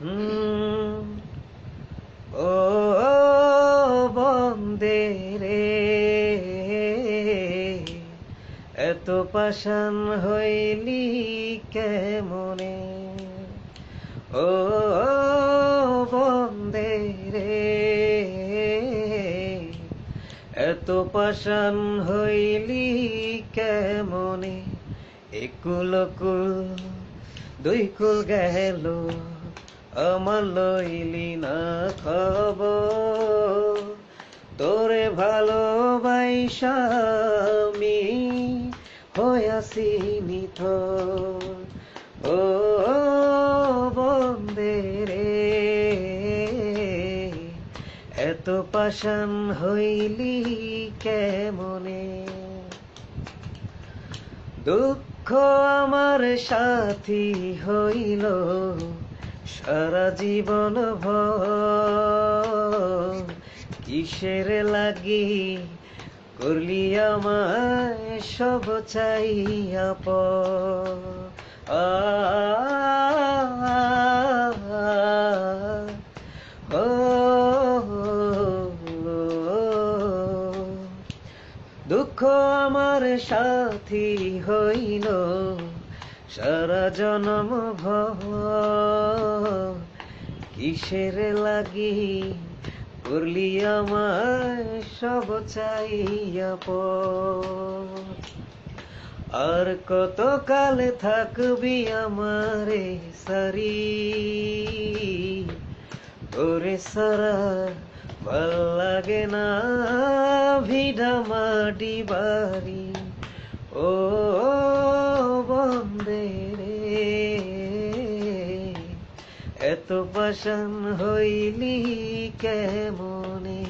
ও বন্দে রে। এত পাশান হইলি কেমনে? ও বন্দে রে। এত পাশান হইলি কেমনে? একুল কুল, দুই কুল গেল। আমার লইলি না খবর। তোরে ভালোবাইসামি হয়াছি নিথ ও বন্দে রে, এত পাশান হইলি কেমনে? দুঃখ আমার সাথী হইল সারা জীবন ভর কিসের লাগি করলি আমায় সব চাইয়া প দুঃখ আমার সাথী হইল সারা জনম ভর কিসের লাগি করলি আমায় সব চাইয়া পর আর কত কালে থাকবি আমারে সারি? ওরে সারা ভালো লাগে না ভিডা মাটি বাড়ি। এত পাশান হইলি কেমনে?